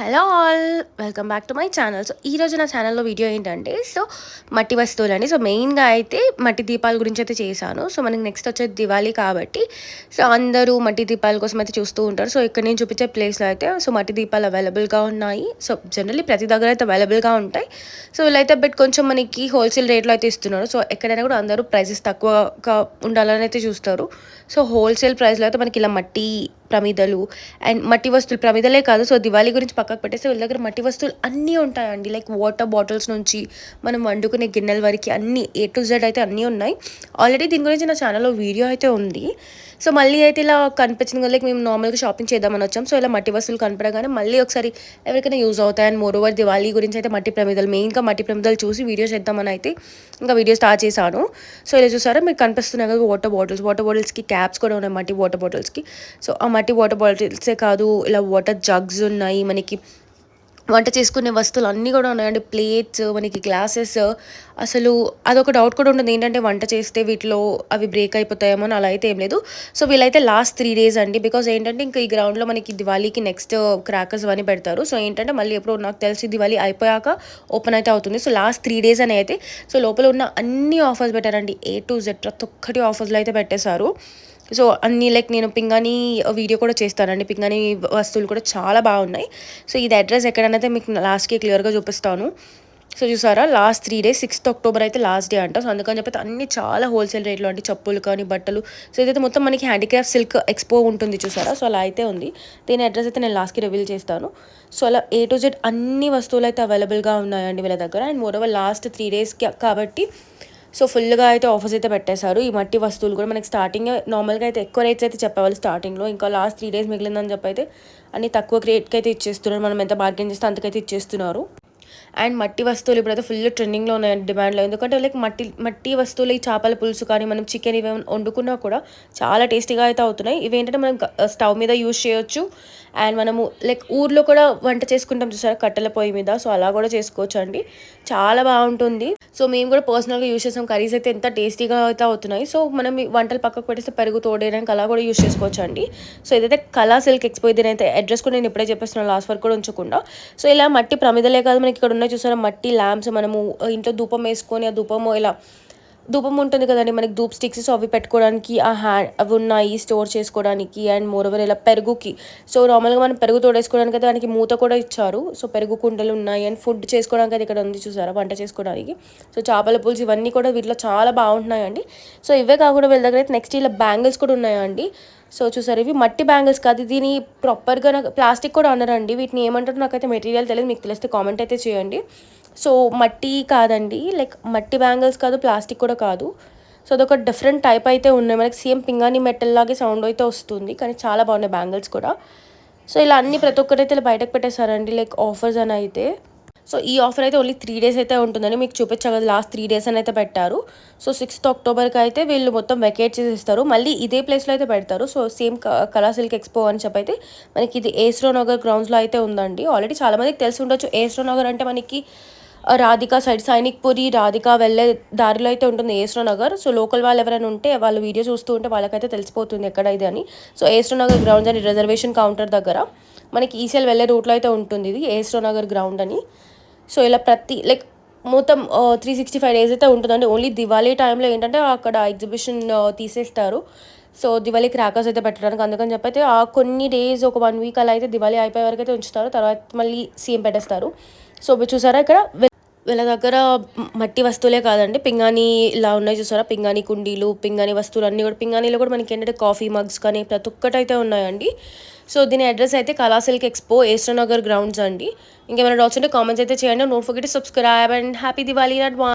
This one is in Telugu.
Hello all welcome back to my channel. So ఈరోజు నా ఛానల్లో వీడియో ఏంటంటే సో మట్టి వస్తువులు అండి సో మెయిన్గా అయితే మట్టి దీపాల గురించి అయితే చేశాను. సో మనకి నెక్స్ట్ వచ్చేది దివాళీ కాబట్టి సో అందరూ మట్టి దీపాల కోసం అయితే చూస్తూ ఉంటారు. సో ఇక్కడ నేను చూపించే ప్లేస్లో అయితే సో మట్టి దీపాలు అవైలబుల్గా ఉన్నాయి. సో జనరల్లీ ప్రతి దగ్గర అయితే అవైలబుల్గా ఉంటాయి. సో వీళ్ళైతే బట్ కొంచెం మనకి హోల్సేల్ రేట్లో అయితే ఇస్తున్నారు. సో ఎక్కడైనా కూడా అందరూ ప్రైసెస్ తక్కువగా ఉండాలని అయితే చూస్తారు. సో హోల్సేల్ ప్రైస్లో అయితే మనకి ఇలా మట్టి ప్రమిదలు అండ్ మట్టి వస్తువులు ప్రమిదలే కాదు. సో దివాళీ గురించి పక్కకు పెట్టేస్తే వీళ్ళ దగ్గర మట్టి వస్తువులు అన్నీ ఉంటాయండి. లైక్ వాటర్ బాటిల్స్ నుంచి మనం వండుకునే గిన్నెల వరకు అన్నీ ఏ టు జెడ్ అయితే అన్నీ ఉన్నాయి. ఆల్రెడీ దీని గురించి నా ఛానల్లో వీడియో అయితే ఉంది. సో మళ్ళీ అయితే ఇలా కనిపించింది లైక్ మేము నార్మల్గా షాపింగ్ చేద్దామని వచ్చాం. సో ఇలా మట్టి వస్తువులు కనపడగానే మళ్ళీ ఒకసారి ఎవరికైనా యూజ్ అవుతాయి అండ్ మోర్ ఓవర్ దివాళీ గురించి అయితే మట్టి ప్రమిదలు మెయిన్గా మట్టి ప్రమిదలు చూసి వీడియో చేద్దామని అయితే ఇంకా వీడియో స్టార్ట్ చేశాను. సో ఇలా చూసారా మీకు కనిపిస్తున్నాయి కదా వాటర్ బాటిల్స్ వాటర్ బాటిల్స్కి క్యాప్స్ కూడా ఉన్నాయి మట్టి వాటర్ బాటిల్స్కి సో ఆ మట్టి వాటర్ బాటిల్సే కాదు ఇలా వాటర్ జగ్స్ ఉన్నాయి మనకి వంట చేసుకునే వస్తువులు అన్నీ కూడా ఉన్నాయండి. ప్లేట్స్ మనకి గ్లాసెస్ అసలు అదొక డౌట్ కూడా ఉంటుంది. ఏంటంటే వంట చేస్తే వీటిలో అవి బ్రేక్ అయిపోతాయేమో అని అలా అయితే ఏం లేదు. సో వీళ్ళైతే లాస్ట్ త్రీ డేస్ అండి. బికాజ్ ఏంటంటే ఇంకా ఈ గ్రౌండ్లో మనకి దివాళీకి నెక్స్ట్ క్రాకర్స్ అవన్నీ పెడతారు. సో ఏంటంటే మళ్ళీ ఎప్పుడు నాకు తెలిసి దివాళీ అయిపోయాక ఓపెన్ అయితే అవుతుంది. సో లాస్ట్ త్రీ డేస్ అని అయితే సో లోపల ఉన్న అన్ని ఆఫర్స్ పెట్టారండి. ఏ టు జెడ్ ప్రతి ఒక్కటి ఆఫర్స్లో అయితే పెట్టేశారు. సో అన్ని లైక్ నేను పింగాని వీడియో uh, కూడా చేస్తానండి. పింగాని వస్తువులు కూడా చాలా బాగున్నాయి. సో ఇది అడ్రస్ ఎక్కడనైతే మీకు లాస్ట్కి క్లియర్గా చూపిస్తాను. సో చూసారా? Last three days sixth October అయితే లాస్ట్ డే అంట. సో అందుకని చెప్పి అన్ని చాలా హోల్సేల్ రేట్లో అంటే చెప్పులు కానీ బట్టలు. సో ఇదైతే మొత్తం మనకి హ్యాండిక్రాఫ్ట్ సిల్క్ ఎక్స్పో ఉంటుంది చూసారా? సో అలా అయితే ఉంది. దీని అడ్రస్ అయితే నేను లాస్ట్కి రివీల్ చేస్తాను. సో అలా ఏ టు జెడ్ అన్ని వస్తువులు అయితే అవైలబుల్గా ఉన్నాయండి వీళ్ళ దగ్గర. And more over last three డేస్కి కాబట్టి సో ఫుల్గా అయితే ఆఫర్స్ అయితే పెట్టేశారు. ఈ మట్టి వస్తువులు కూడా మనకి స్టార్టింగ్ నార్మల్గా అయితే ఎక్కువ రేట్స్ అయితే చెప్పేవాళ్ళు స్టార్టింగ్లో ఇంకా లాస్ట్ త్రీ డేస్ మిగిలిందని చెప్పి అయితే అన్ని తక్కువ రేట్కి అయితే ఇచ్చేస్తున్నారు. మనం ఎంత బార్గెన్ చేస్తే అంతకైతే ఇచ్చేస్తున్నారు. అండ్ మట్టి వస్తువులు ఇప్పుడైతే ఫుల్ ట్రెండింగ్లో ఉన్నాయి డిమాండ్లో ఎందుకంటే లైక్ మట్టి మట్టి వస్తువులు ఈ చేపల పులుసు కానీ మనం చికెన్ ఇవి వండుకున్నా కూడా చాలా టేస్టీగా అయితే అవుతున్నాయి. ఇవి ఏంటంటే మనం స్టవ్ మీద యూజ్ చేయొచ్చు. అండ్ మనము లైక్ ఊర్లో కూడా వంట చేసుకుంటాం చూసారా కట్టెల పొయ్యి మీద. సో అలా కూడా చేసుకోవచ్చు అండి చాలా బాగుంటుంది. సో మేము కూడా పర్సనల్గా యూజ్ చేసాం. కర్రీస్ అయితే ఎంత టేస్టీగా అయితే అవుతున్నాయి. సో మనం వంటలు పక్కకు పెట్టేస్తే పెరుగు తోడేయడానికి అలా కూడా యూజ్ చేసుకోవచ్చు అండి సో ఇదైతే కళా సిల్క్ ఎక్స్పో దీనైతే అడ్రస్ కూడా నేను ఇప్పుడే చెప్పేస్తున్నాను లాస్ట్ వరకు కూడా ఉంచకుండా. సో ఇలా మట్టి ప్రమిదలే కాదు మనకి ఇక్కడ ఉన్నాయి చూసారా? మట్టి ల్యాంప్స్ మనము ఇంట్లో ధూపం వేసుకొని ఆ ధూపము ఇలా ధూపం ఉంటుంది కదండి. మనకి ధూప్ స్టిక్స్ సో అవి పెట్టుకోవడానికి ఆ హ్యాండ్ అవి ఉన్నాయి స్టోర్ చేసుకోవడానికి అండ్ మోరవర్ ఇలా పెరుగుకి. సో నార్మల్గా మనం పెరుగు తోడేసుకోవడానికి అయితే దానికి మూత కూడా ఇచ్చారు. సో పెరుగు కుండలు ఉన్నాయి అండ్ ఫుడ్ చేసుకోవడానికి అయితే ఇక్కడ ఉంది చూసారా వంట చేసుకోవడానికి. సో చేపల పులుసు ఇవన్నీ కూడా వీటిలో చాలా బాగుంటున్నాయండి. సో ఇవే కాకుండా వీళ్ళ దగ్గర అయితే నెక్స్ట్ ఇలా బ్యాంగిల్స్ కూడా ఉన్నాయండి. సో చూసారు ఇవి మట్టి బ్యాంగిల్స్ కాదు. దీని ప్రాపర్గా నాకు ప్లాస్టిక్ కూడా అన్నారండి. వీటిని ఏమంటారు నాకైతే మెటీరియల్ తెలియదు. మీకు తెలిస్తే కామెంట్ అయితే చేయండి. సో మట్టి కాదండి లైక్ మట్టి బ్యాంగిల్స్ కాదు ప్లాస్టిక్ కూడా కాదు. సో అదొక డిఫరెంట్ టైప్ అయితే ఉన్నాయి. మనకి సేమ్ పింగాని మెటల్ లాగే సౌండ్ అయితే వస్తుంది కానీ చాలా బాగున్నాయి బ్యాంగిల్స్ కూడా. సో ఇలా అన్ని ప్రతి ఒక్కరైతే ఇలా బయటకు పెట్టేశారండి లైక్ ఆఫర్స్ అని అయితే. సో ఈ ఆఫర్ అయితే ఓన్లీ త్రీ డేస్ అయితే ఉంటుందని మీకు చూపించా కదా లాస్ట్ త్రీ డేస్ అని అయితే పెట్టారు. సో సిక్స్త్ అక్టోబర్కి అయితే వీళ్ళు మొత్తం వెకేట్ చేసేస్తారు. మళ్ళీ ఇదే ప్లేస్లో అయితే పెడతారు. So same Kala silk expo అని చెప్పి అయితే మనకి ఇది ఏస్రో నగర్ గ్రౌండ్స్లో అయితే ఉందండి. ఆల్రెడీ చాలామందికి తెలిసి ఉండొచ్చు. ఏస్రో నగర్ అంటే మనకి రాధిక సైడ్ సైనిక్ పురి రాధిక వెళ్ళే దారిలో అయితే ఉంటుంది ఏస్రో నగర్. సో లోకల్ వాళ్ళు ఎవరైనా ఉంటే వాళ్ళు వీడియో చూస్తూ ఉంటే వాళ్ళకైతే తెలిసిపోతుంది ఎక్కడ ఇది అని. సో ఏస్రో నగర్ గ్రౌండ్ అని రిజర్వేషన్ కౌంటర్ దగ్గర మనకి ఈసీఎల్ వెళ్ళే రూట్లో అయితే ఉంటుంది ఇది ఏస్రో నగర్ గ్రౌండ్ అని. సో ఇలా ప్రతి లైక్ మొత్తం త్రీ సిక్స్టీ ఫైవ్ డేస్ అయితే ఉంటుందండి. ఓన్లీ దివాళీ టైంలో ఏంటంటే అక్కడ ఎగ్జిబిషన్ తీసేస్తారు. సో దివాళీ క్రాకర్స్ అయితే పెట్టడానికి అందుకని చెప్పి అయితే ఆ కొన్ని డేస్ ఒక వన్ వీక్ అలా అయితే దివాళీ అయిపోయే వరకు అయితే ఉంచుతారు. తర్వాత మళ్ళీ సీఎం పెట్టేస్తారు. సో చూసారా ఇక్కడ వీళ్ళ దగ్గర మట్టి వస్తువులే కాదండి. పింగాణి ఇలా ఉన్నాయి చూసారా? పింగాణి కుండీలు పింగాణి వస్తువులు అన్నీ కూడా పింగాణిలో కూడా మనకి ఏంటంటే కాఫీ మగ్స్ కానీ ప్రతి ఒక్కటి అయితే ఉన్నాయండి. సో దీని అడ్రస్ అయితే కళాసిల్క్ ఎక్స్పో ఏస్ట్రనగర్ గ్రౌండ్స్ అండి. ఇంకేమైనా డౌట్స్ ఉంటే కామెంట్స్ అయితే చేయండి. Not forget subscribe and happy Diwali advance